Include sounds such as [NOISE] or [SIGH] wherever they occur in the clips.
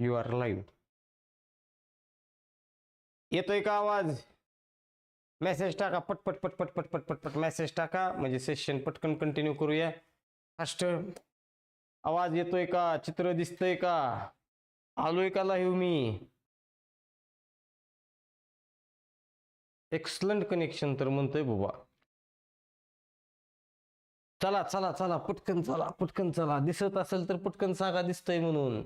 You R live येतोय का आवाज? मेसेज टाका पटपट पटपट पटपट पटपट मेसेज टाका. म्हणजे सेशन पटकन कंटिन्यू करूया. फास्ट आवाज येतोय का? चित्र दिसतंय का? आलोय का लाईव्ह मी? एक्सलंट कनेक्शन तर म्हणतोय बाबा. चला चला चला पटकन चला पटकन चला. दिसत असेल तर पटकन सांगा दिसतंय म्हणून.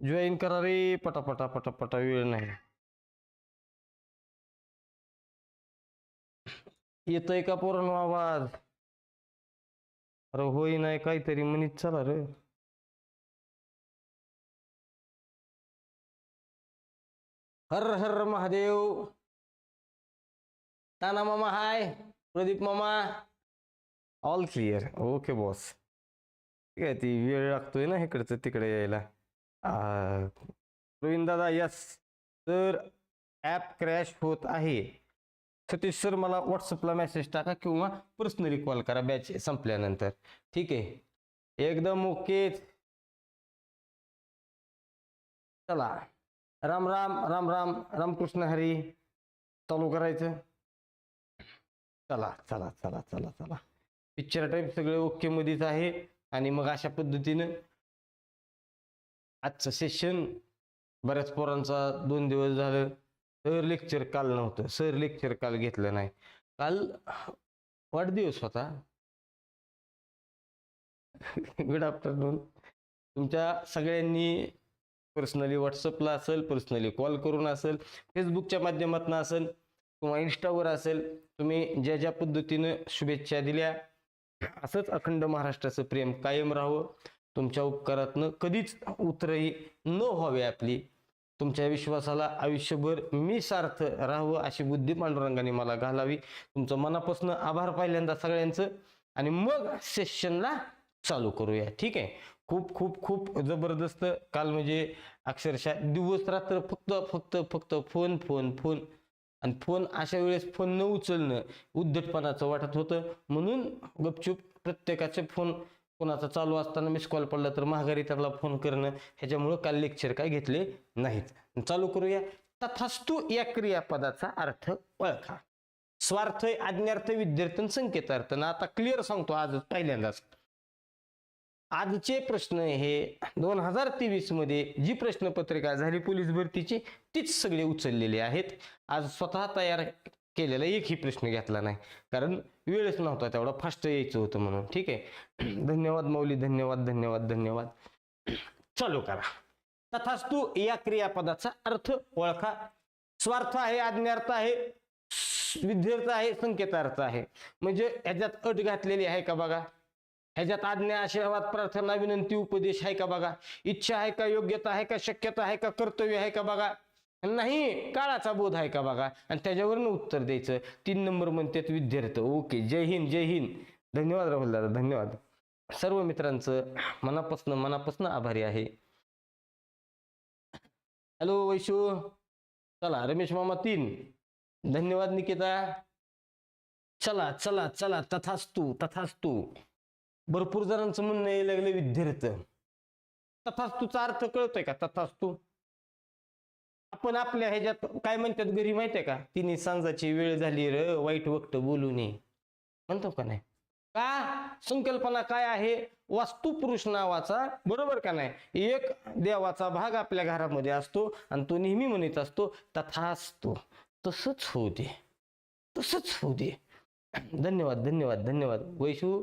जॉईन करा रे पटापटा पटापटा वेळ नाही. येतोय का पोरांनो आवाज? अरे होई नाही काहीतरी म्हणित चला रे. हर हर महादेव. ताना मामा हाय. प्रदीप मामा. ऑल क्लिअर ओके बॉस ठीक आहे ती वेळ लागतोय ना इकडचं तिकडे यायला. दादा यस तर ॲप क्रॅश होत आहे. सतीश सर मला व्हॉट्सअपला मेसेज टाका किंवा पर्सनली कॉल करा बॅच संपल्यानंतर. ठीक आहे? एकदम ओके चला. राम राम राम राम रामकृष्ण हरी. चालू करायचं. चला चला चला चला चला. पिक्चर टाईप सगळे ओके मध्येच आहे. आणि मग अशा पद्धतीनं आजचं सेशन बऱ्याच पोरांचा दोन दिवस झालं सर लेक्चर काल नव्हतं सर लेक्चर काल घेतलं नाही. काल वाढदिवस होता. [LAUGHS] गुड आफ्टरनून तुमच्या सगळ्यांनी पर्सनली व्हॉट्सअपला असेल पर्सनली कॉल करून असेल फेसबुकच्या माध्यमातून असेल किंवा इन्स्टावर असेल तुम्ही ज्या ज्या पद्धतीनं शुभेच्छा दिल्या असंच अखंड महाराष्ट्राचं प्रेम कायम राहावं. तुमच्या उपकारातनं कधीच उतरही न व्हावी आपली. तुमच्या विश्वासाला आयुष्यभर मी सार्थ राहावं अशी बुद्धी पांडुरंगाने मला घालावी. तुमचं मनापासून आभार पहिल्यांदा सगळ्यांचं. आणि मग सेशनला चालू करूया. ठीक आहे? खूप खूप खूप जबरदस्त काल म्हणजे अक्षरशः दिवस रात्र फक्त फक्त फक्त फोन फोन फोन. आणि फोन अशा वेळेस फोन न उचलणं उद्धटपणाचं वाटत होतं. म्हणून गपचूप प्रत्येकाचे फोन कोणाचा चालू असताना मिस कॉल पडला तर माघारी त्याला फोन करणं ह्याच्यामुळं काल लेक्चर काय घेतले नाहीत. चालू करूया. तथास्तु या क्रियापदाचा अर्थ ओळखा. स्वार्थ आज्ञार्थ विद्यार्थी संकेतार्थ. ना आता क्लिअर सांगतो आज पहिल्यांदाच. आजचे प्रश्न हे दोन हजार तेवीसमध्ये जी प्रश्नपत्रिका झाली पोलीस भरतीची तीच सगळे उचललेले आहेत. आज स्वतः तयार केलेला एकही प्रश्न घेतला नाही. कारण वेळच नव्हता तेवढा फास्ट यायचं होतं म्हणून. ठीक आहे? धन्यवाद मौली धन्यवाद धन्यवाद धन्यवाद. चालू करा. तथास्तु या क्रियापदाचा अर्थ ओळखा. स्वार्थ आहे आज्ञार्थ आहे विद्यार्थ आहे संकेतार्थ आहे. म्हणजे ह्याच्यात अट घातलेली आहे का बघा? ह्याच्यात आज्ञा आशीर्वाद प्रार्थना विनंती उपदेश आहे का बघा? इच्छा आहे का योग्यता आहे का शक्यता आहे का कर्तव्य आहे का बघा? नाही काळाचा बोध आहे का बघा? आणि त्याच्यावरनं उत्तर द्यायचं. तीन नंबर म्हणतात विद्यार्थी. ओके जय हिंद जय हिंद. धन्यवाद राहुल दादा धन्यवाद. सर्व मित्रांचं मनापासून मनापासून आभारी आहे. हॅलो वैशू. चला रमेश मामा तीन. धन्यवाद निकिता. चला चला चला तथास्तू तथास्तू. भरपूर जणांचं म्हणणं यायला लागलं विद्यार्थ. तथास्तूचा अर्थ कळतोय का? तथास्तू. आपण आपल्या ह्याच्यात काय म्हणतात घरी माहितीये का? तिने सांजाची वेळ झाली र वाईट वक्त बोलू नये म्हणतो का नाही? का? संकल्पना काय आहे? वास्तुपुरुष नावाचा बरोबर का नाही? एक देवाचा भाग आपल्या घरामध्ये असतो आणि तो नेहमी म्हणत असतो तथा असतो. तसंच होऊ दे. तसंच होऊ दे. धन्यवाद धन्यवाद धन्यवाद. वैशू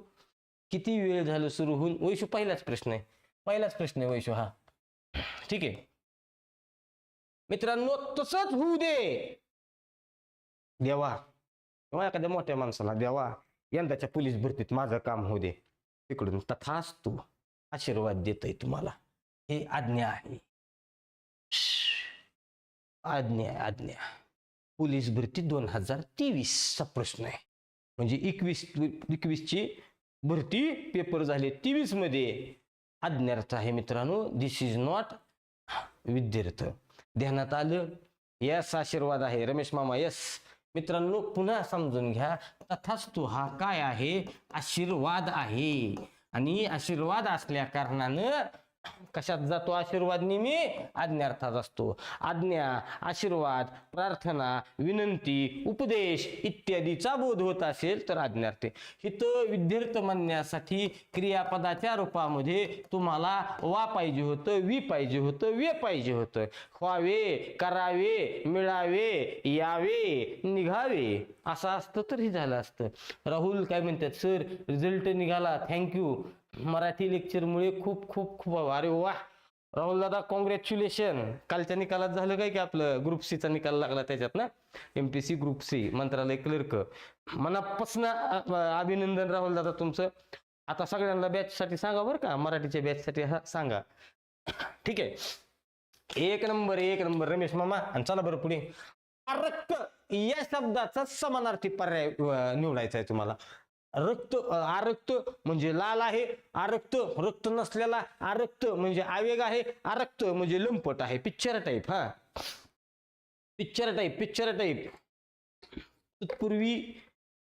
किती वेळ झालं सुरू होऊन? वैशू पहिलाच प्रश्न आहे. पहिलाच प्रश्न आहे वैशू हा. ठीक आहे. मित्रांनो तसंच होऊ दे. देवा किंवा एखाद्या मोठ्या माणसाला देवा यंदाच्या पोलीस भरतीत माझं काम होऊ दे. तिकडून तथाच तू आशीर्वाद देतोय तुम्हाला. हे आज्ञा आहे. आज्ञा आहे, आज्ञा. पोलीस भरती दोन हजार तेवीसचा प्रश्न आहे. म्हणजे एकवीस एकवीसची भरती पेपर झाले तेवीसमध्ये आज्ञार्थ आहे मित्रांनो दिस इज नॉट विद्यार्थ. ध्यानात आलं? यस आशीर्वाद आहे. रमेश मामा यस. मित्रांनो पुन्हा समजून घ्या तथास्तु हा काय आहे? आशीर्वाद आहे. आणि आशीर्वाद असल्या कारणानं कशात जातो? आशीर्वाद नेहमी आज्ञार्थात असतो. आज्ञा आशीर्वाद प्रार्थना विनंती उपदेश इत्यादीचा बोध होत असेल तर आज्ञार्थे इथं विद्यार्थ म्हणण्यासाठी क्रियापदाच्या रूपामध्ये तुम्हाला वा पाहिजे होतं वी पाहिजे होतं वे पाहिजे होतं. व्हावे करावे मिळावे यावे निघावे असं असतं तर हे झालं असतं. राहुल काय म्हणतात? सर रिझल्ट निघाला. थँक्यू मराठी लेक्चरमुळे खूप खूप खूप अरे वा राहुल दादा कॉंग्रॅच्युलेशन कालच्या निकालात झालं काय की आपलं ग्रुप सीचा निकाल लागला त्याच्यात ना? M P C group C मंत्रालय क्लर्क मनापासून अभिनंदन राहुल दादा तुमचं. आता सगळ्यांना बॅच साठी सांगा बरं का मराठीच्या बॅच साठी हा सांगा. ठीक आहे. एक नंबर एक नंबर रमेश मामा. आणि चला बरं पुढे. रक्त या शब्दाचा समानार्थी पर्याय निवडायचा आहे तुम्हाला. रक्त आरक्त म्हणजे लाल आहे आरक्त रक्त नसलेला आरक्त म्हणजे आवेग आहे आरक्त म्हणजे लंपट आहे. पिक्चर टाईप हा. पिक्चर टाईप पिक्चर टाईप तत्पूर्वी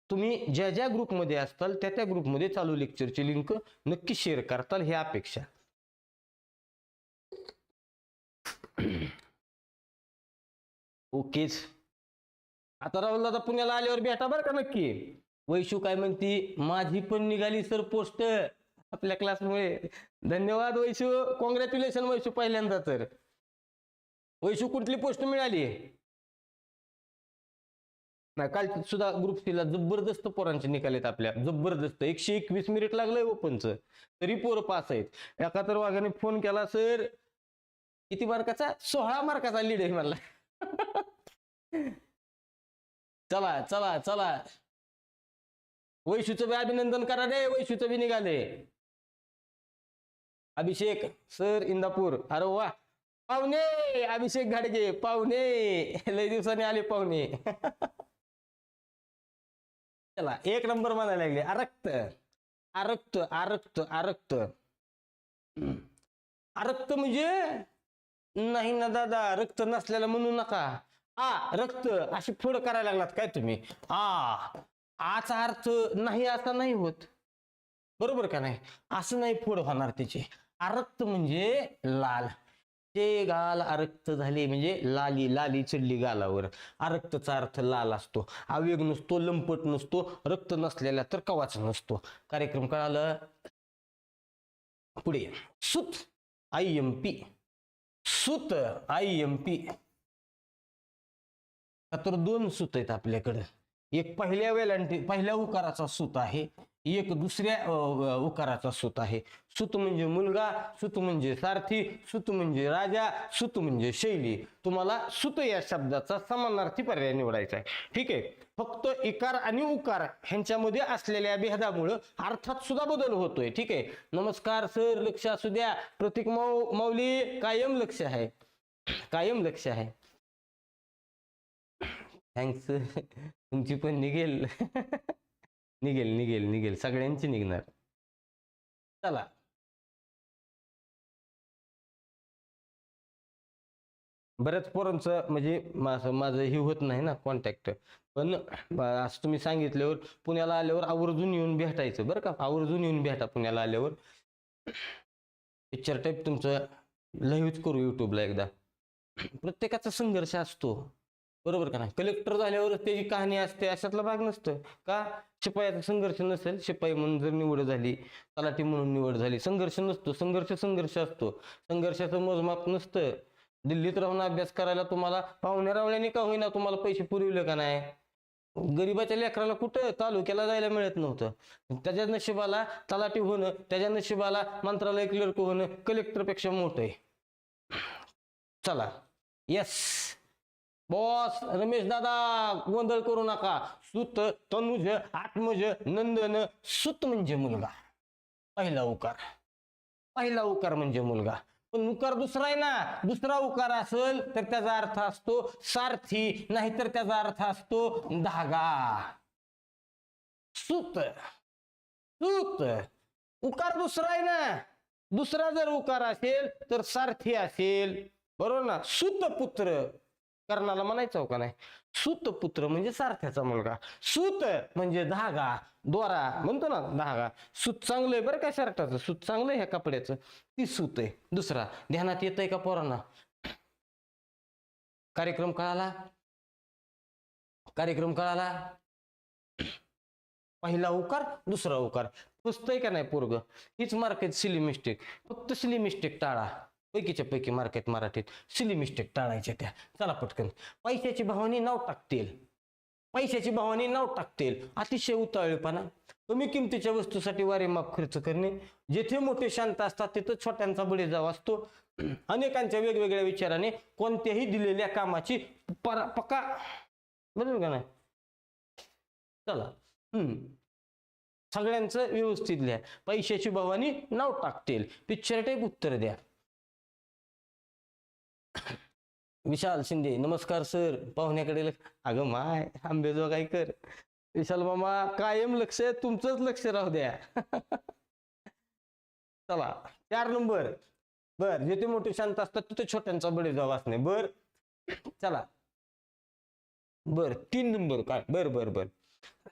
तुम्ही ज्या ज्या ग्रुपमध्ये असताल त्या त्या ग्रुपमध्ये चालू लेक्चरची लिंक नक्की शेअर करताल ह्या अपेक्षा. [CLEARS THROAT] ओकेच. आता राहुल दादा पुण्याला आल्यावर भेटा बरं का नक्की? वैशू काय म्हणती माझी पण निघाली सर पोस्ट आपल्या क्लासमुळे धन्यवाद वैशू. कॉंग्रॅच्युलेशन वैशू पहिल्यांदा तर वैशू कुठली पोस्ट मिळाली? नाही काल सुद्धा ग्रुप सीला जबरदस्त पोरांचे निकाल आहेत आपल्या. जबरदस्त. एकशे एकवीस मिनिट लागलंय ओपनचं तरी पोरं पास आहेत. एका तर वाघाने फोन केला सर किती मार्काचा सोळा मार्काचा लीड आहे मला [LAUGHS] चला चला चला. वैशूचं बी अभिनंदन करा रे वैशूचं बी निघाले. अभिषेक सर इंदापूर अरे वा. पाहुणे अभिषेक घाडगे पाहुणे. लय दिवसांनी आले पाहुणे. चला एक नंबर म्हणायला लागले. आरक्त आरक्त आरक्त आरक्त. हम्म. आरक्त म्हणजे? नाही ना दादा रक्त नसल्याला म्हणू नका. आ रक्त अशी फोड करायला लागलात काय तुम्ही? आ. आचा अर्थ नाही असा नाही होत. बरोबर का नाही? असं नाही फोड होणार त्याचे आरक्त म्हणजे लाल. ते गाल आरक्त झाले म्हणजे लाली लाली चढली गालावर. आरक्तचा अर्थ लाल असतो. आवेग नसतो लंपट नसतो रक्त नसलेला तर कवाच नसतो. कार्यक्रम कळालं? पुढे. सुत आय एम पी. सुत आय एम पी. तर दोन सुत आहेत आपल्याकडं. एक पहिल्या वेलांटी पहिल्या उकाराचा सूत आहे एक दुसऱ्या उकाराचा सूत आहे. सूत म्हणजे मुलगा सूत म्हणजे सारथी सूत म्हणजे राजा सूत म्हणजे शैली. तुम्हाला सूत या शब्दाचा समानार्थी पर्याय निवडायचा आहे. ठीक आहे? फक्त इकार आणि उकार ह्यांच्यामध्ये असलेल्या भेदामुळं अर्थात सुद्धा बदल होतोय. ठीक आहे? नमस्कार सर लक्ष असू द्या. प्रतीक मौ मौली कायम लक्ष आहे. कायम लक्ष आहे. थँक्स. [LAUGHS] तुमची पण निघेल. [LAUGHS] निघेल निघेल निघेल. सगळ्यांची निघणार. चला. बऱ्याच पोरांचं म्हणजे माझं माझं हे होत नाही ना कॉन्टॅक्ट पण असं तुम्ही सांगितल्यावर पुण्याला आल्यावर आवर्जून येऊन भेटायचं बरं का. आवर्जून येऊन भेटा पुण्याला आल्यावर. पिक्चर टाईप तुमचं लाईव्हच करू यूट्यूबला एकदा. प्रत्येकाचा संघर्ष असतो. बरोबर का नाही? कलेक्टर झाल्यावर त्याची कहाणी असते अशातला भाग नसतं का? शिपायाचा संघर्ष नसेल शिपाई म्हणून जर निवड झाली तलाठी म्हणून निवड झाली संघर्ष नसतो. संघर्ष संघर्ष असतो. संघर्षाचं मोजमाप नसतं दिल्लीत राहून अभ्यास करायला तुम्हाला पाहुण्या रावळ्याने का होईना तुम्हाला पैसे पुरविले का नाही? गरीबाच्या लेकराला कुठं? तालुक्याला जायला मिळत नव्हतं. त्याच्या नशिबाला तलाठी होणं त्याच्या नशिबाला मंत्रालय क्लर्क होणं कलेक्टरपेक्षा मोठं आहे. चला. यस बॉस रमेश दादा गोंधळ करू नका. सुत तनुज आत्मज नंदन सुत म्हणजे मुलगा. पहिला उकार. पहिला उकार म्हणजे मुलगा. पण उकार दुसरा आहे ना. दुसरा उकार असेल तर त्याचा अर्थ असतो सारथी नाहीतर त्याचा अर्थ असतो धागा. सुत. सुत. उकार दुसरा आहे ना. दुसरा जर उकार असेल तर सारथी असेल. बरोबर ना? सुतपुत्र कर्णाला म्हणायचं हो का नाही? सुतपुत्र म्हणजे सारथ्याचा मुलगा. सूत म्हणजे धागा दोरा म्हणतो ना धागा. सूत चांगलं आहे बरं काय शर्टाचं. सूत चांगलं आहे ह्या कपड्याचं. ती सूत आहे. दुसरा ध्यानात येत आहे का पोरांना? कार्यक्रम कळाला? कार्यक्रम कळाला? पहिला उकार दुसरा उकार. पुसतंय का नाही पोरग? हीच मार्केट सिली मिस्टेक फक्त सिली मिस्टेक टाळा. पैकीच्या पैकी मार्केट मराठीत सिली मिस्टेक टाळायच्या त्या. चला पटकन. पैशाची भावानी नाव टाकतील. पैशाची भावानी नाव टाकतील. अतिशय उतावळेपणा. कमी किमतीच्या वस्तूसाठी वारेमाप खर्च करणे. जेथे मोठे शांत असतात तिथं छोट्यांचा बळी जाव असतो. अनेकांच्या वेगवेगळ्या विचाराने कोणत्याही दिलेल्या कामाची परा पक्का बरोबर का नाही? चला. हम्म. सगळ्यांचं व्यवस्थित लिहा. पैशाची भावानी नाव टाकतील. पिक्चर टाईप उत्तर द्या. विशाल शिंदे नमस्कार सर. पाहुण्याकडे लक्ष अगं माय आंबेजोगाईकर विशाल मामा कायम लक्ष आहे तुमचंच लक्ष राहू द्या. [LAUGHS] चला चार नंबर. बर जिथे मोठे शांत असतात तिथे छोट्यांचा बडे जाव असणे. बर चला. बर तीन नंबर काय? बर बर बर.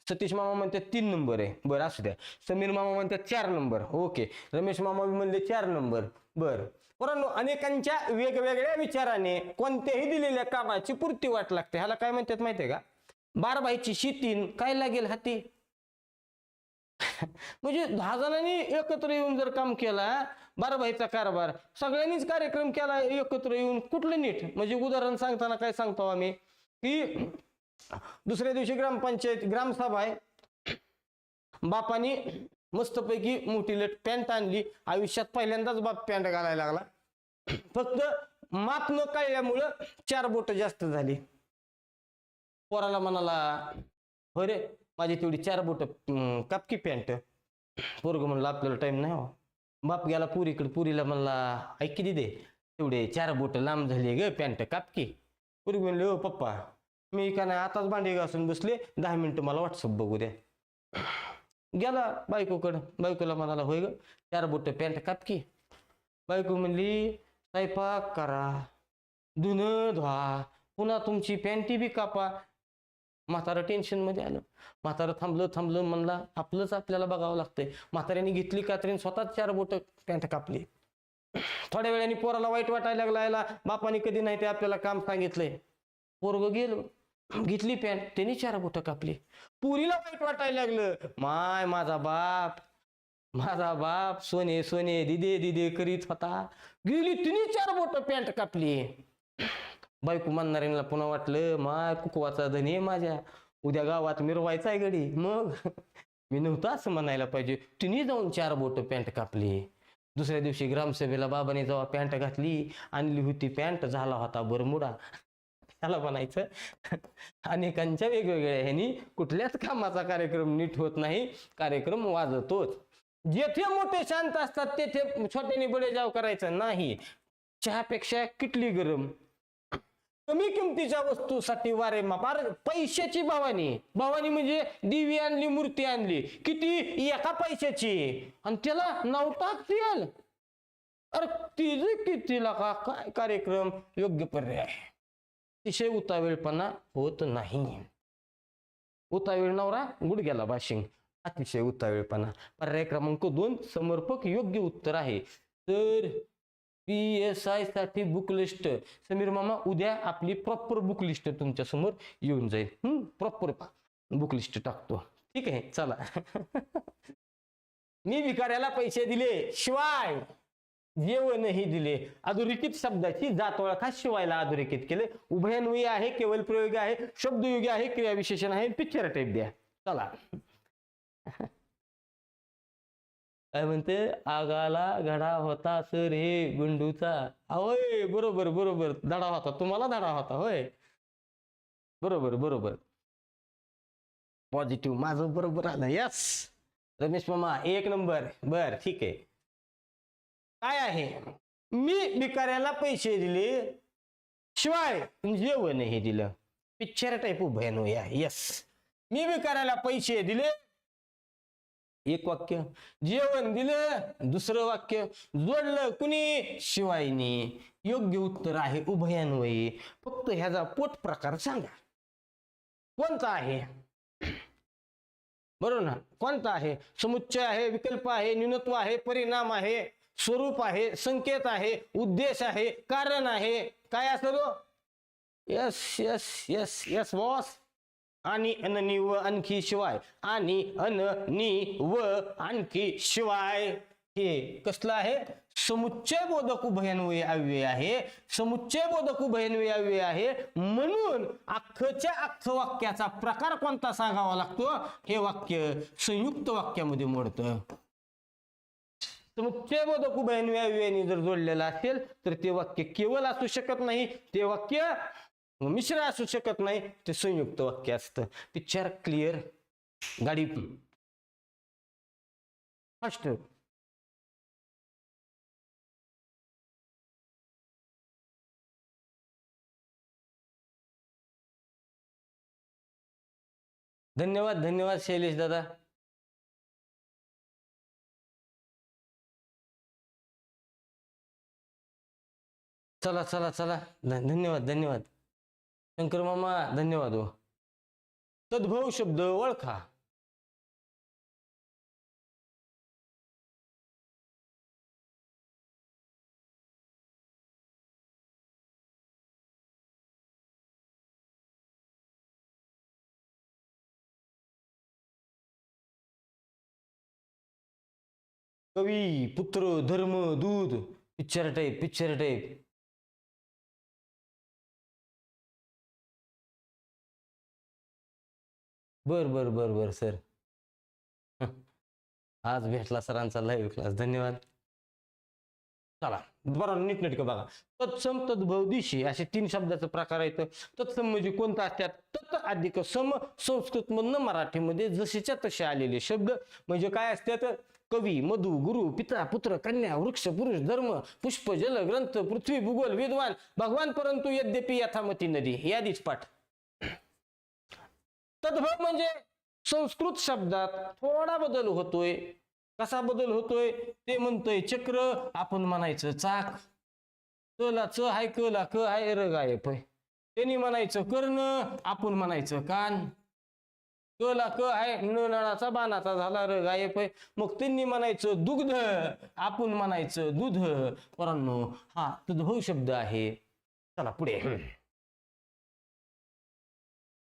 सतीश मामा म्हणतात तीन नंबर आहे. बर असू द्या. समीर मामा म्हणतात चार नंबर. ओके. रमेश मामा बी म्हणले चार नंबर. बर. परंतु अनेकांच्या वेगवेगळ्या विचाराने कोणत्याही दिलेल्या कामाची पूर्ती वाट लागते. ह्याला काय म्हणतात माहितीये का? बारबाईची शेतीन काय लागेल हाती? [LAUGHS] म्हणजे दहा जणांनी एकत्र येऊन जर काम केला बारबाईचा कारभार सगळ्यांनीच कार्यक्रम केला एकत्र येऊन कुठलं नीट? म्हणजे उदाहरण सांगताना काय सांगतो आम्ही? की दुसऱ्या दिवशी ग्रामपंचायत ग्रामसभा आहे. बापानी मस्तपैकी मोठी लेट पॅन्ट आणली. आयुष्यात पहिल्यांदाच बाप पॅन्ट घालायला लागला. फक्त माप न कळल्यामुळं चार बोट जास्त झाली. पोराला म्हणाला होय रे माझी तेवढी चार बोट कापकी पॅन्ट. पोरग म्हणलं आपल्याला टाइम नाही हो बाप गेला पुरीकडे पुरीला म्हणला ऐक किती दे तेवढे चार बोट लांब झाली ग पॅन्ट कापकी. पुरी म्हणले हो पप्पा मी का नाही आताच भांडी घासून बसले दहा मिनिटं मला व्हॉट्सअप बघू द्या. गेला बायकोकडं बायकोला म्हणाला होय ग चार बोट पॅन्ट कापकी. बायको म्हणली स्वयंपाक करा. धुणं धुवा. पुन्हा तुमची पॅन्टी बी कापा. म्हातारा टेन्शनमध्ये आलं. म्हातारं थांबलं थांबलं म्हणला आपलंच आपल्याला बघावं लागतंय. म्हाताऱ्याने घेतली कात्रीन स्वतःच चार बोट पॅन्ट कापली. थोड्या वेळाने पोराला वाईट वाटायला लागला याला बापाने कधी नाही ते आपल्याला काम सांगितलंय. पोरग गेलो घेतली पॅन्ट त्यांनी चार बोट कापली. पुरीला वाईट वाटायला लागलं. माय माझा बाप. माझा बाप सोने सोने दिदे दिदे करीत होता. गेली तिन्ही चार बोट पॅन्ट कापली. बायको म्हणणाऱ्यांना पुन्हा वाटलं माय कुकवाचा धनी आहे माझ्या. उद्या गावात मिरवायचा आहे गडी मग मी नव्हतं असं म्हणायला पाहिजे. तिने जाऊन चार बोट पॅन्ट कापली. दुसऱ्या दिवशी ग्रामसभेला बाबाने जेव्हा पॅन्ट घातली आणली होती पॅन्ट झाला होता बरमुडा. त्याला म्हणायचं अनेकांच्या वेगवेगळ्या ह्यानी कुठल्याच कामाचा कार्यक्रम नीट होत नाही. कार्यक्रम वाजतोच. जेथे मोठे शांत असतात तेथे छोट्याने बडे जाव करायचं नाही. चहापेक्षा किटली गरम. कमी किमतीच्या वस्तूसाठी वारे मापार पैशाची भवानी. भवानी म्हणजे दिवी आणली मूर्ती आणली. किती? एका पैशाची. आणि त्याला नाव टाकतील अरे तिचे कितीला का काय कार्यक्रम? योग्य पर्याय. अतिशय उतावेळपणा होत नाही. उतावेळ नवरा गुडघ्याला बाशिंग. अतिशय उतावेळपणा पर्याय क्रमांक दोन समर्पक योग्य उत्तर आहे. तर पी एस आयसाठी बुक लिस्ट समीर मामा उद्या आपली प्रॉपर बुक लिस्ट तुमच्यासमोर येऊन जाईल. हम्म प्रॉपर बुक लिस्ट टाकतो. ठीक आहे? चला. [LAUGHS] मी विकाऱ्याला पैसे दिले. शिवाय जेवणही दिले. अधोरेखित शब्दाची जात ओळखा. शिवायला अधोरेखित केले. उभयन्वयी आहे केवल प्रयोग आहे शब्दयोगी आहे क्रियाविशेषण आहे पिक्चर टाईप द्या. चला. काय म्हणते? आगाला घडा होता सर हे गुंडूचा. होय बरोबर बरोबर. धडा होता. तुम्हाला धडा होता होय. बरोबर बरोबर. पॉझिटिव्ह माझं बरोबर आलं. यस रमेश मामा एक नंबर. बर ठीक आहे. काय आहे? मी भिकाऱ्याला पैसे दिले. शिवाय जेवणही दिलं. पिक्चर टाईप उभ्यानो या. यस मी भिकाऱ्याला पैसे दिले. एक वाक्य. जेवण दिलं दुसरं वाक्य जोडलं कुणी? शिवायनी. योग्य उत्तर आहे उभयान्वयी. फक्त ह्याचा पोट प्रकार सांगा. कोणता आहे? बरोबर ना? कोणता आहे? समुच्चय आहे विकल्प आहे न्यूनत्व आहे परिणाम आहे स्वरूप आहे संकेत आहे उद्देश आहे कारण आहे. काय असतो yes yes yes yes boss आणि अन नि व आणखी शिवाय. आणि अन नि व आणखी शिवाय. हे कसलं आहे? समुच्चय बोधक उभयन्वय अव्यय आहे. समुच्चय बोधक उभयन्वय अव्यय आहे. म्हणून अख्खच्या अख्ख वाक्याचा प्रकार कोणता सांगावा लागतो? हे वाक्य संयुक्त वाक्यामध्ये मोडतं. समुच्चय बोधक उभयन्वय अव्ययाने जर जोडलेलं असेल तर ते वाक्य केवळ असू शकत नाही. ते वाक्य मिश्र असू शकत नाही. ते संयुक्त वाक्य असतं. पिक्चर क्लिअर गाडी फास्ट. धन्यवाद धन्यवाद शैलेश दादा. चला चला चला. धन्यवाद धन्यवाद. शंकर मामा धन्यवाद हो. तद्भव शब्द ओळखा. कवी पुत्र धर्म दूध पिक्चर टाईप पिक्चर टाईप बर बर बर बर सर. [LAUGHS] आज भेटला सरांचा लाईव्ह क्लास धन्यवाद. चला बरं नीटनेटकं बघा. तत्सम तद्भव दिशी असे तीन शब्दाचा प्रकार आहेत. तत्सम म्हणजे कोणता असतात? तत् अधिक सम संस्कृत मधनं मराठीमध्ये जसेच्या तसे आलेले शब्द. म्हणजे काय असतात? कवी मधु गुरु पिता पुत्र कन्या वृक्ष पुरुष धर्म पुष्प जल ग्रंथ पृथ्वी भूगोल विद्वान भगवान परंतु यद्यपि यथामती नदी. यादीच पाठ. तद्भव म्हणजे संस्कृत शब्दात थोडा बदल होतोय. कसा बदल होतोय? ते म्हणतोय चक्र आपण म्हणायचं चाक. कला च हाय कला क हाय र गाय पय त्यांनी म्हणायचं कर्ण आपण म्हणायचं कान. कला क हाय न नळाचा बाणाचा झाला र गायब पय मग त्यांनी म्हणायचं दुग्ध आपण म्हणायचं दूध. परांनो हा तद्भव शब्द आहे. चला पुढे.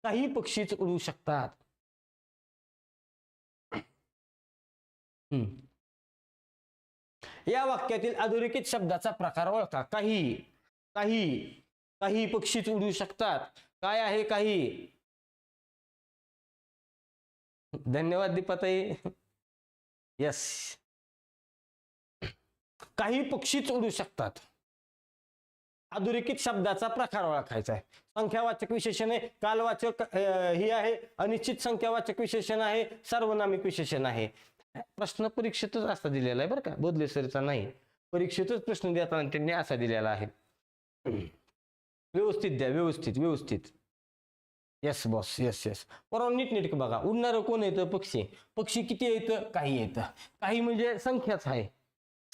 काही पक्षीच उडू शकतात. या वाक्यातील अधोरेखित शब्दाचा प्रकार ओळखा. काही काही काही पक्षीच उडू शकतात. काय आहे काही? धन्यवाद दीपाताई. यस काही पक्षीच उडू शकतात. अधोरेखित शब्दाचा प्रकार ओळखायचा आहे. संख्यावाचक विशेषण आहे कालवाचक ही आहे अनिश्चित संख्यावाचक विशेषण आहे सार्वनामिक विशेषण आहे. प्रश्न परीक्षेतच असा दिलेला आहे बरं का बोधले सरचा नाही. परीक्षेतच प्रश्न देताना त्यांनी असा दिलेला आहे. व्यवस्थित द्या व्यवस्थित व्यवस्थित. येस बॉस येस येस परवा नीट बघा उडणारं कोण येतं? पक्षी. पक्षी किती येतं? काही येतं. काही म्हणजे संख्याच आहे.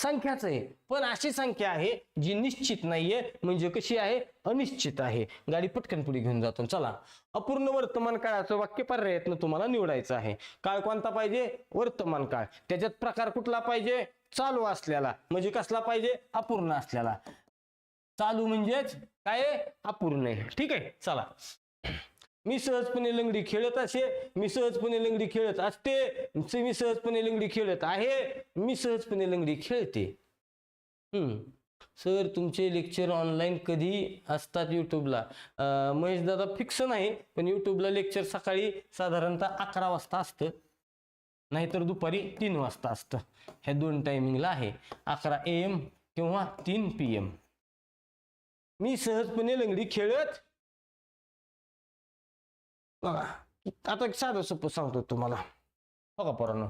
संख्याच आहे. पण अशी संख्या आहे जी निश्चित नाहीये म्हणजे कशी आहे? अनिश्चित आहे. गाडी पटकन पुढे घेऊन जातो. चला. अपूर्ण वर्तमान काळाचं वाक्य पर्यायत्न तुम्हाला निवडायचं आहे. काळ कोणता पाहिजे? वर्तमान काळ. त्याच्यात प्रकार कुठला पाहिजे? चालू असलेला. म्हणजे कसला पाहिजे? अपूर्ण असलेला. चालू म्हणजेच काय? अपूर्ण आहे. ठीक आहे? चला. मी सहजपणे लंगडी खेळत असे मी सहजपणे लंगडी खेळत असते मी सहजपणे लंगडी खेळत आहे मी सहजपणे लंगडी खेळते. हम्म. सर तुमचे लेक्चर ऑनलाईन कधी असतात युट्यूबला महेश दादा फिक्स नाही पण युट्यूबला लेक्चर सकाळी साधारणतः अकरा वाजता असतं. नाहीतर दुपारी तीन वाजता असतं. ह्या दोन टायमिंगला आहे. अकरा ए एम किंवा तीन पी एम मी सहजपणे लंगडी खेळत बघा आता एक साधं सोपं सांगतो तुम्हाला. बघा पोरांनो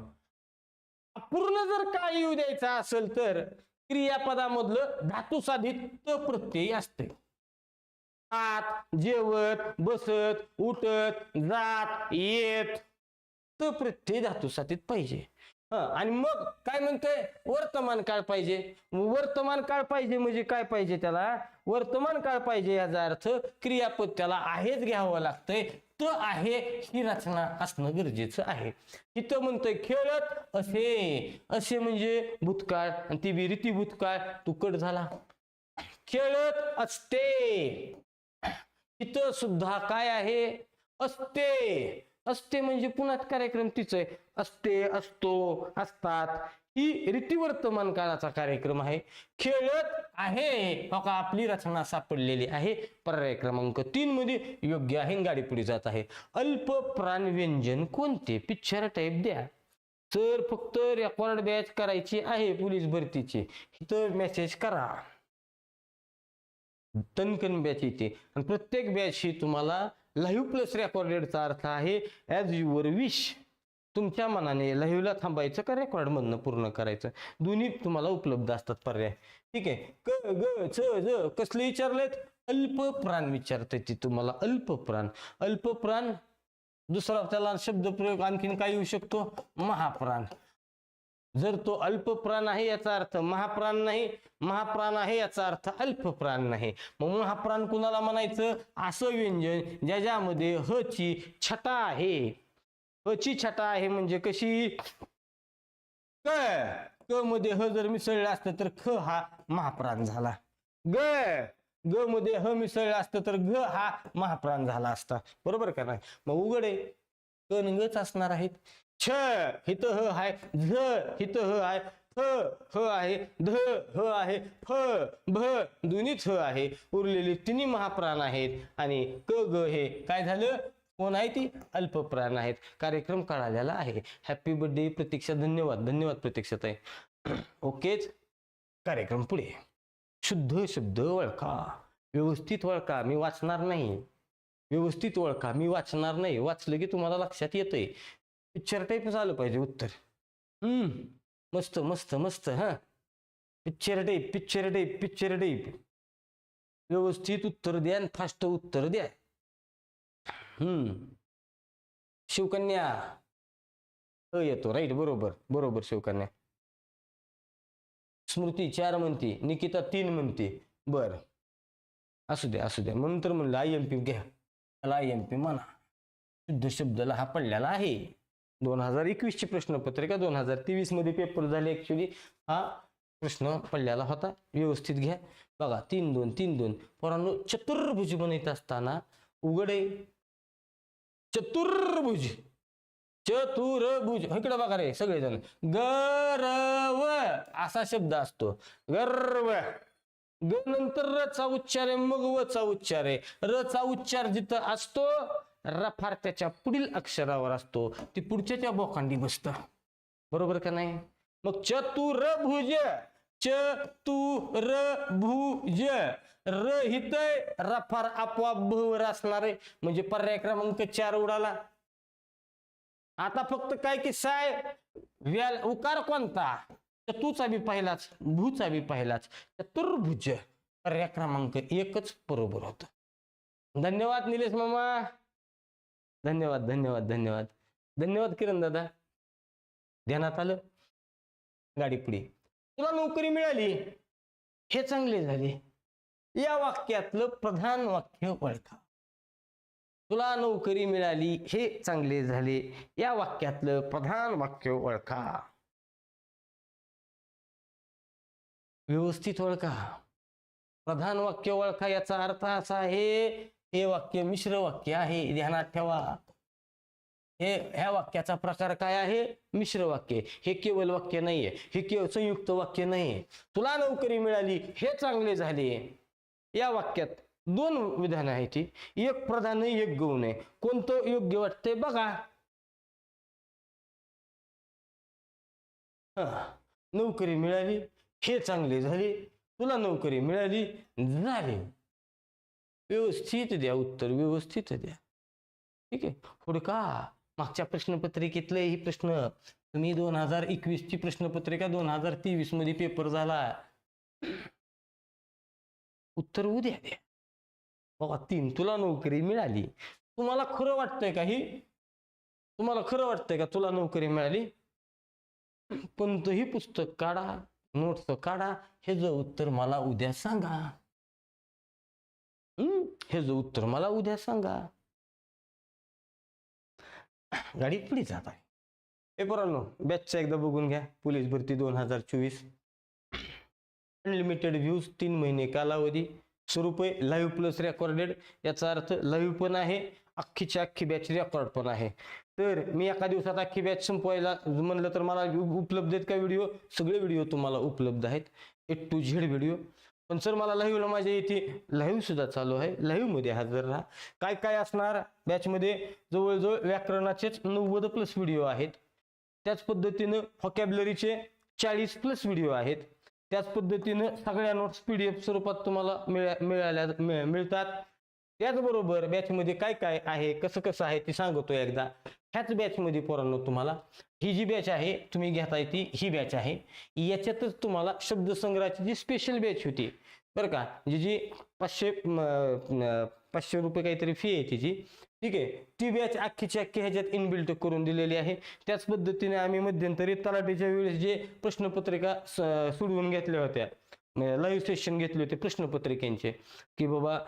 पूर्ण जर काय येऊ द्यायचा असेल तर क्रियापदामधलं धातू साधित प्रत्यय असते आत जेवत बसत उठत जात येत त प्रत्यय धातू साधित पाहिजे आणि मग काय म्हणतोय? वर्तमान काळ पाहिजे. वर्तमान काळ पाहिजे म्हणजे काय पाहिजे त्याला? वर्तमान काळ पाहिजे याचा अर्थ क्रियापद त्याला आहेच घ्यावं लागतंय. त आहे ही रचना असणं गरजेचं आहे. तिथं म्हणतोय खेळत असे. असे म्हणजे भूतकाळ आणि ती बी रीती भूतकाळ तुकड झाला. खेळत असते. तिथं सुद्धा काय आहे? असते. असते म्हणजे पुन्हा कार्यक्रम तिचं आहे. असते असतो असतात. ही रीतिवर्तमान काळाचा कार्यक्रम आहे. खेळत आहे. हो का? आपली रचना सापडलेली आहे. पर्याय क्रमांक तीन मध्ये योग्य आहे गाडी पुढे जात आहे. अल्प प्राण व्यंजन कोणते? पिक्चर टाईप द्या. तर फक्त रेकॉर्ड बॅच करायची आहे पोलीस भरतीची. तर मेसेज करा. तनकन बॅच येते आणि प्रत्येक बॅच ही तुम्हाला लाईव्ह प्लस रेकॉर्डेडचा अर्थ आहे. ॲज युअर विश तुमच्या मनाने लाईव्हला थांबायचं का रेकॉर्डमधनं पूर्ण करायचं? दोन्ही तुम्हाला उपलब्ध असतात पर्याय. ठीक आहे. क ग च ज कसले विचारलेत? अल्प प्राण विचारते ती तुम्हाला. अल्प प्राण. अल्प प्राण दुसरा त्याला शब्दप्रयोग आणखीन काय येऊ शकतो? महाप्राण. जर तो अल्प प्राण आहे याचा अर्थ महाप्राण नाही महाप्राण आहे याचा अर्थ अल्प प्राण नाही. मग महाप्राण कुणाला म्हणायचं? असं व्यंजन ज्याच्यामध्ये ह ची छटा आहे. ह ची छटा आहे म्हणजे कशी? क क मध्ये ह जर मिसळलं असतं तर ख हा महाप्राण झाला. ग ग मध्ये ह मिसळलं असतं तर ग हा महाप्राण झाला असता. बरोबर का नाही? मग उघड. आहे क न गच असणार आहेत. छ हित ह आहे झ हित ह आहे फ ह आहे. ध ह आहे. फ भ दोन्हीच ह आहे. उरलेले तिन्ही महाप्राण आहेत. आणि क ग हे काय झालं? कोण आहे ती? अल्पप्राण आहेत. कार्यक्रम कळालेला आहे. Happy birthday Pratiksha. धन्यवाद. धन्यवाद प्रतीक्षा ताई. [CLEARS THROAT] ओकेच. कार्यक्रम पुढे. शुद्ध शुद्ध ओळखा व्यवस्थित ओळखा मी वाचणार नाही. व्यवस्थित ओळखा मी वाचणार नाही. वाचलं की तुम्हाला लक्षात येतंय. पिक्चर टाईप झालं पाहिजे उत्तर. हम्म. मस्त मस्त मस्त हां. Picture type picture type picture type व्यवस्थित उत्तर द्या आणि फास्ट उत्तर द्या. हम्म. शिवकन्या. अ येतो. राईट बरोबर बरोबर शिवकन्या. स्मृती चार म्हणते. निकिता तीन म्हणते. बर. असू द्या असू द्या म्हणून तर म्हणलं आय एम पी घ्या. त्याला आय एम पी म्हणा. शुद्ध शब्दाला हा पडलेला आहे. दोन हजार एकवीसची प्रश्नपत्रिका दोन हजार तेवीसमध्ये पेपर झाले ऍक्च्युली हा प्रश्न पडलेला होता. व्यवस्थित घ्या. बघा तीन दोन तीन दोन. पोरांनो चतुर्भुज बनवत असताना उघडे. चतुर्भुज चतुर्भुज. इकडे बघा रे सगळेजण. गर्व. असा शब्द असतो. गर्व. ग नंतर र चा उच्चार आहे मग व चा उच्चार आहे. र चा उच्चार जिथं असतो रफार त्याच्या पुढील अक्षरावर असतो. ती पुढच्याच्या बोकांडी बसत. बरोबर का नाही? मग चतुरभुज चतुरभुज. र हित रफार आपोआप भवर असणार आहे. म्हणजे पर्याय क्रमांक चार उडाला. आता फक्त काय की साय व्याल उकार कोणता? चतुचा बी पाहिलाच भूचा बी पाहिलाच. चतुर्भुज. पर्याय क्रमांक एकच बरोबर होत. धन्यवाद निलेश मामा. धन्यवाद धन्यवाद धन्यवाद. धन्यवाद किरण दादा. ध्यानात आलं? गाडी पुढे. तुला नोकरी मिळाली? हे चांगले झाले. या वाक्यातलं प्रधान वाक्य ओळखा. तुला नोकरी मिळाली हे चांगले झाले. या वाक्यातलं प्रधान वाक्य ओळखा. व्यवस्थित ओळखा. प्रधान वाक्य ओळखा याचा अर्थ असा आहे हे वाक्य मिश्र वाक्य आहे ध्यानात ठेवा. हे ह्या वाक्याचा प्रकार काय आहे? मिश्र वाक्य. हे केवळ वाक्य नाहीये. हे केवळ संयुक्त वाक्य नाहीये. तुला नोकरी मिळाली हे चांगले झाले. या वाक्यात दोन विधान आहे ती. एक प्रधान एक गौण आहे. कोणतं योग्य वाटतंय बघा. नोकरी मिळाली हे चांगले झाले. तुला नोकरी मिळाली झाले. व्यवस्थित द्या उत्तर व्यवस्थित द्या. ठीक आहे? हुडका का? मागच्या प्रश्नपत्रिकेतले ही प्रश्न. तुम्ही दोन हजार एकवीस ची प्रश्नपत्रिका दोन हजार तेवीसमध्ये पेपर झाला. उत्तर उद्या द्या. बाबा तीन तुला नोकरी मिळाली. तुम्हाला खरं वाटतंय का ही? तुम्हाला खरं वाटतंय का तुला नोकरी मिळाली? कोणतंही पुस्तक काढा नोट्स काढा हे जो उत्तर मला उद्या सांगा. हम्म, हे? जो उत्तर मला उद्या सांगा. गाडी पुढे जात आहे. हे पोरांनो बॅचचा एकदा बघून घ्या. पोलीस भरती दोन हजार चोवीस. अनलिमिटेड व्ह्यूज तीन महिने कालावधी. स्वरूप आहे लाईव्ह प्लस रेकॉर्डेड याचा अर्थ लाईव्ह पण आहे अख्खीच्या अख्खी बॅच रेकॉर्ड पण आहे. तर मी एका दिवसात अख्खी बॅच संपवायला म्हणलं तर मला उपलब्ध आहेत का व्हिडिओ सगळे व्हिडिओ तुम्हाला उपलब्ध आहेत. ए टू झेड व्हिडिओ पण सर मला लाईव्हला माझ्या इथे लाईव्ह सुद्धा चालू आहे. लाईव्हमध्ये हजर राहा. काय काय असणार? बॅचमध्ये जवळजवळ व्याकरणाचेच नव्वद प्लस व्हिडिओ आहेत. त्याच पद्धतीनं हॉकॅबलरीचे चाळीस प्लस व्हिडिओ आहेत. त्याच पद्धतीनं सगळ्या नोट्स पी डी एफ स्वरूपात तुम्हाला मिळा मिळाल्या मिळ- मिळतात. त्याचबरोबर बॅचमध्ये काय काय आहे कसं कसं आहे ते सांगतो एकदा. ह्याच बॅचमध्ये पोरांनो तुम्हाला ही जी बॅच आहे तुम्ही घेताय ती ही बॅच आहे. याच्यातच तुम्हाला शब्दसंग्रहाची जी स्पेशल बॅच होती बरं का? जी जी पाचशे पाचशे रुपये काहीतरी फी आहे तिची. ठीक आहे. ती बॅच अख्खीची अख्खी ह्याच्यात इनबिल्ट करून दिलेली आहे. त्याच पद्धतीने आम्ही मध्यंतरी तलाठीच्या वेळेस जे प्रश्नपत्रिका स- सोडवून घेतल्या होत्या. लाईव्ह सेशन घेतले होते प्रश्नपत्रिकेंचे. की बाबा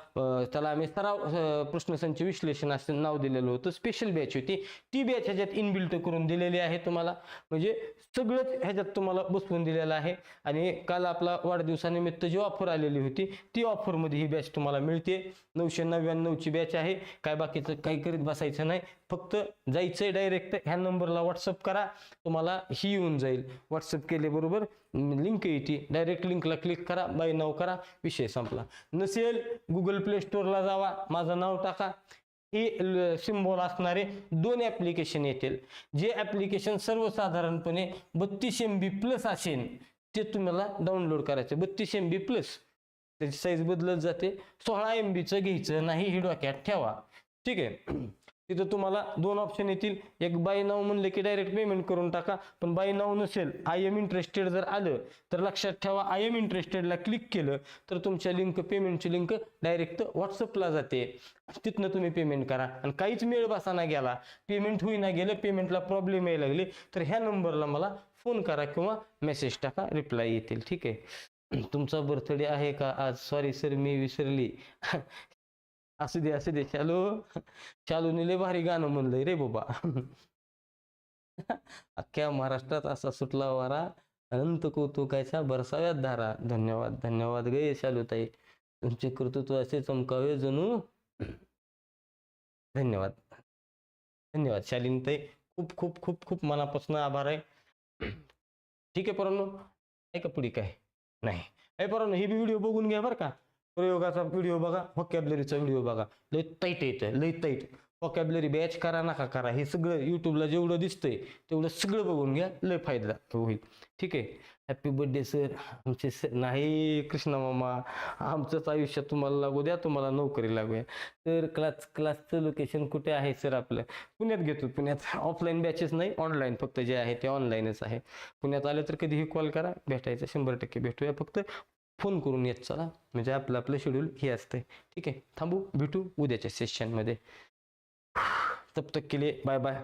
त्याला आम्ही सराव प्रश्नसंच विश्लेषण असं नाव दिलेलं होतं. स्पेशल बॅच होती. ती बॅच ह्याच्यात इनबिल्ट करून दिलेली आहे तुम्हाला. म्हणजे सगळंच ह्याच्यात तुम्हाला बसवून दिलेलं आहे. आणि काल आपला वाढदिवसानिमित्त जी ऑफर आलेली होती ती ऑफरमध्ये ही बॅच तुम्हाला मिळते. नऊशे नव्याण्णवची बॅच आहे. काय बाकीचं काही करीत बसायचं नाही. फक्त जायचंय डायरेक्ट ह्या नंबरला व्हॉट्सअप करा. तुम्हाला ही येऊन जाईल. व्हॉट्सअप केल्याबरोबर लिंक येते डायरेक्ट लिंकला क्लिक करा. बाय नाव करा. विषय संपला. नसेल गुगल प्ले स्टोअरला जावा. माझं नाव टाका. हे सिम्बॉल असणारे दोन ॲप्लिकेशन येतील. जे ॲप्लिकेशन सर्वसाधारणपणे बत्तीस एम बी प्लस असेल ते तुम्हाला डाउनलोड करायचं. बत्तीस एम बी प्लस त्याची साईज बदलत जाते. सोळा एम बीचं घ्यायचं नाही हे डोक्यात ठेवा. ठीक आहे? तिथं तुम्हाला दोन ऑप्शन येतील. एक बाय नाव म्हणलं की डायरेक्ट पेमेंट करून टाका. पण बाय नाव नसेल आय एम इंटरेस्टेड जर आलं तर लक्षात ठेवा आय एम इंटरेस्टेडला क्लिक केलं तर तुमच्या लिंक पेमेंटची लिंक डायरेक्ट व्हॉट्सअपला जाते. तिथनं तुम्ही पेमेंट करा. आणि काहीच मेळ बसाना गेला पेमेंट होईना गेलं पेमेंटला प्रॉब्लेम यायला लागले तर ह्या नंबरला मला फोन करा किंवा मेसेज टाका रिप्लाय येतील. ठीक आहे. तुमचा बर्थडे आहे का? आज सॉरी सर मी विसरली. असू दे असू दे. शालू शालूने लय भारी गाणं म्हणलंय रे बाबा. अख्ख्या महाराष्ट्रात असा सुटला वारा. अनंत कौतुकाचा बरसाव्यात धारा. धन्यवाद धन्यवाद गे शालूताई. तुमचे कर्तृत्व असे चमकावे जणू. धन्यवाद. धन्यवाद शालीनताई. खूप खूप खूप खूप मनापासून आभार आहे. ठीक आहे परंतु ऐका पुढे काय? नाही. आहे पोरांनो ही व्हिडिओ बघून घ्या बरं का. प्रयोगाचा व्हिडिओ बघा व्हॉकॅबलरीचा व्हिडिओ बघा. लय टाईट येतं लय टाईट व्हॉकॅबलरी बॅच करा नका करा. हे सगळं युट्यूबला जेवढं दिसतंय तेवढं सगळं बघून घ्या लय फायदा होईल. ठीक आहे? हॅपी बर्थडे सर आमचे सर नाही कृष्णा मामा. आमचंच आयुष्य तुम्हाला लागू द्या तुम्हाला नोकरी लागूया तर क्लास क्लासचं लोकेशन कुठे आहे सर आपलं? पुण्यात घेतो पुण्यात. ऑफलाईन बॅचेस नाही ऑनलाईन फक्त जे आहे ते ऑनलाईनच आहे. पुण्यात आलं तर कधीही कॉल करा. भेटायचं शंभर टक्के भेटूया फक्त. फोन करून येत चला. म्हणजे आपलं आपलं शेड्यूल हे असतंय. ठीक आहे. थांबू. भेटू उद्याच्या सेशनमध्ये तब तक केले. बाय बाय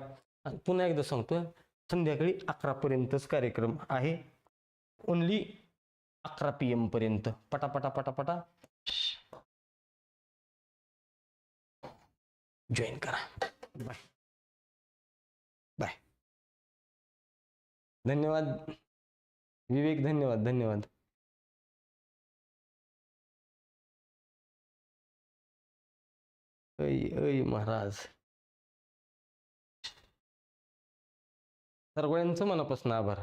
पुन्हा एकदा सांगतो संध्याकाळी अकरापर्यंतच कार्यक्रम आहे. ओनली अकरा पी एम पर्यंत. पटापटा पटापटा. जॉईन करा. बाय बाय धन्यवाद. विवेक धन्यवाद धन्यवाद. ऐ ऐ महाराज. सर्वांचं मनापासून आभार.